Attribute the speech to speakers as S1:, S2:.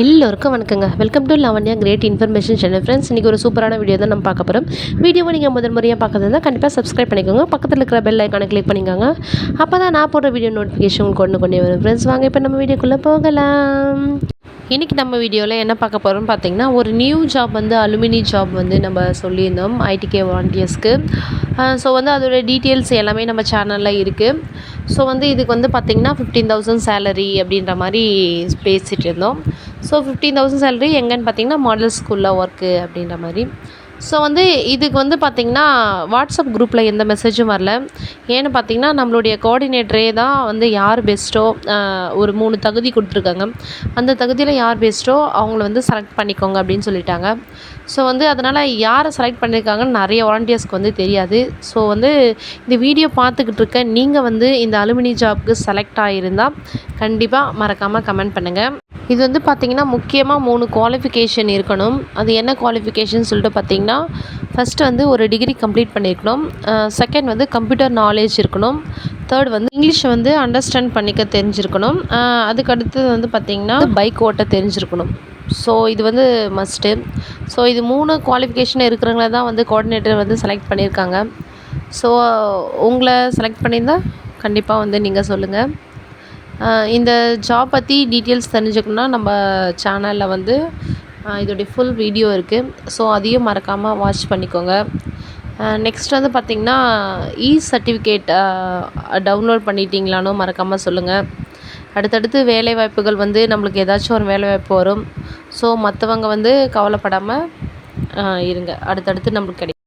S1: எல்லோருக்கும் வணக்கங்க. Welcome to Lavanya great information channel friends இன்றைக்கி ஒரு சூப்பரான வீடியோ தான் நம்ம பார்க்க போகிறோம் வீடியோவை நீங்கள் முதல் முறையாக பார்க்குறதுனா கண்டிப்பாக சப்ஸ்கிரைப் பண்ணிக்கோங்க. பக்கத்தில் இருக்கிற பெல் ஐக்கானை கிளிக் பண்ணிக்கோங்க. அப்போ தான் நான் போடுற வீடியோ நோட்டிஃபிகேஷன் உங்களுக்கு கொண்டு கொண்டே வரும். ஃப்ரெண்ட்ஸ் வாங்க இப்போ நம்ம வீடியோக்குள்ளே போகலாம். இன்றைக்கி நம்ம வீடியோவில் என்ன பார்க்க போகிறோம்னு பார்த்தீங்கன்னா ஒரு நியூ ஜாப் வந்து அலுமினி ஜாப் வந்து நம்ம சொல்லியிருந்தோம் ஐடிகே வாலண்டியர்ஸ்க்கு ஸோ வந்து அதோட டீட்டெயில்ஸ் எல்லாமே நம்ம சேனலில் இருக்குது ஸோ வந்து இதுக்கு வந்து பார்த்திங்கன்னா ஃபிஃப்டீன் தௌசண்ட் சேலரி அப்படின்ற மாதிரி பேசிகிட்டு இருந்தோம். ஸோ ஃபிஃப்டீன் தௌசண்ட் சேலரி எங்கேன்னு பார்த்தீங்கன்னா மாடல் ஸ்கூலில் ஒர்க்கு அப்படின்ற மாதிரி. ஸோ வந்து இதுக்கு வந்து பார்த்திங்கன்னா வாட்ஸ்அப் குரூப்பில் எந்த மெசேஜும் வரல. ஏன்னு பார்த்தீங்கன்னா நம்மளுடைய கோஆர்டினேட்டரே தான் வந்து யார் பெஸ்ட்டோ ஒரு மூணு தகுதி கொடுத்துருக்காங்க. அந்த தகுதியில் யார் பெஸ்ட்டோ அவங்கள வந்து செலக்ட் பண்ணிக்கோங்க அப்படின்னு சொல்லிட்டாங்க. ஸோ வந்து அதனால் யாரை செலக்ட் பண்ணியிருக்காங்கன்னு நிறைய வாலண்டியர்ஸ்க்கு வந்து தெரியாது. ஸோ வந்து இந்த வீடியோ பார்த்துக்கிட்டு இருக்க நீங்கள் வந்து இந்த அலுமினி ஜாப்க்கு செலக்ட் ஆகியிருந்தால் கண்டிப்பாக மறக்காமல் கமெண்ட் பண்ணுங்கள் இது வந்து பார்த்திங்கன்னா முக்கியமாக மூணு குவாலிஃபிகேஷன் இருக்கணும். அது என்ன குவாலிஃபிகேஷன் சொல்லிட்டு பார்த்தீங்கன்னா ஃபஸ்ட்டு வந்து ஒரு டிகிரி கம்ப்ளீட் பண்ணியிருக்கணும் செகண்ட் வந்து கம்ப்யூட்டர் நாலேஜ் இருக்கணும். தேர்ட் வந்து இங்கிலீஷை வந்து அண்டர்ஸ்டாண்ட் பண்ணிக்க தெரிஞ்சிருக்கணும். அதுக்கடுத்தது அதுக்கு அடுத்தது வந்து பார்த்திங்கன்னா பைக் ஓட்ட தெரிஞ்சிருக்கணும். ஸோ இது வந்து மஸ்ட்டு ஸோ இது மூணு குவாலிஃபிகேஷன் இருக்கிறவங்கள தான் வந்து கோஆர்டினேட்டர் வந்து செலக்ட் பண்ணியிருக்காங்க. ஸோ உங்களை செலக்ட் பண்ணியிருந்தால் கண்டிப்பாக வந்து நீங்கள் சொல்லுங்கள் இந்த ஜாப் பற்றி டீட்டெயில்ஸ் தெரிஞ்சுக்கணுன்னா நம்ம சேனலில் வந்து இதோடைய ஃபுல் வீடியோ இருக்குது ஸோ அதையும் மறக்காமல் வாட்ச் பண்ணிக்கோங்க. நெக்ஸ்ட் வந்து பார்த்திங்கன்னா இ சர்டிஃபிகேட் டவுன்லோட் பண்ணிட்டீங்களானோ மறக்காமல் சொல்லுங்கள் அடுத்தடுத்து வேலை வாய்ப்புகள் வந்து நம்மளுக்கு ஏதாச்சும் ஒரு வேலை வாய்ப்பு வரும். ஸோ மற்றவங்க வந்து கவலைப்படாமல் இருங்க. அடுத்தடுத்து நம்மளுக்கு கிடைக்கும்.